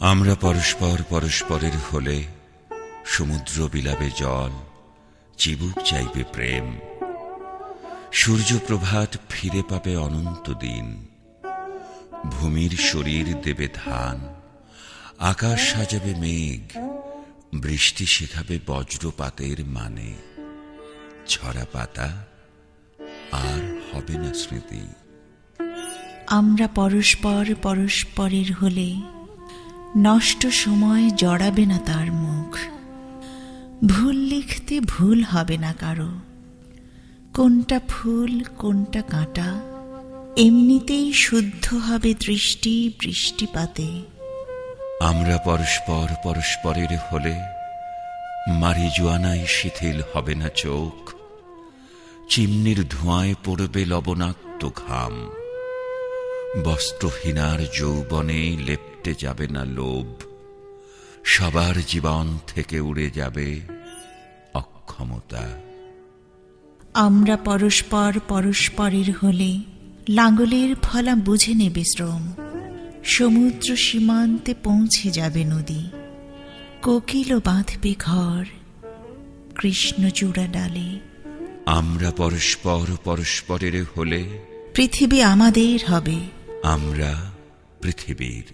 আমরা পরস্পর পরস্পরের হলে সমুদ্র বিলাবে জল, চিবুক চাইবে প্রেম। সূর্য প্রভাত ফিরে পাবে অনন্ত দিন, ভূমির শরীর দেবে ধান, আকাশ সাজাবে মেঘ, বৃষ্টি শেখাবে বজ্রপাতের মানে। ঝরা পাতা আর হবে না স্মৃতি। আমরা পরস্পর পরস্পরের হলে নষ্ট সময় জড়াবে না তার মুখ। ভুল লিখতে ভুল হবে না কারও। কোনটা ফুল, কোনটা কাঁটা, এমনিতেই শুদ্ধ হবে দৃষ্টি বৃষ্টিপাতে। আমরা পরস্পর পরস্পরের হলে মারি মারিজুয়ানায় শিথিল হবে না চোখ। চিমনির ধোঁয়ায় পড়বে লবণাক্ত ঘাম। বস্ত্রহীনার যৌবনে লেপ্টে যাবে না লোভ। সবার জীবন থেকে উড়ে যাবে অক্ষমতা। আমরা পরস্পর পরস্পরের হলে লাঙ্গলের ফলা বুঝে নেবে শ্রম। সমুদ্র সীমান্তে পৌঁছে যাবে নদী। কোকিল বাঁধবে ঘর কৃষ্ণচূড়া ডালে আমরা পরস্পর পরস্পরের হলে পৃথিবী আমাদের হবে। আমরা পৃথিবীর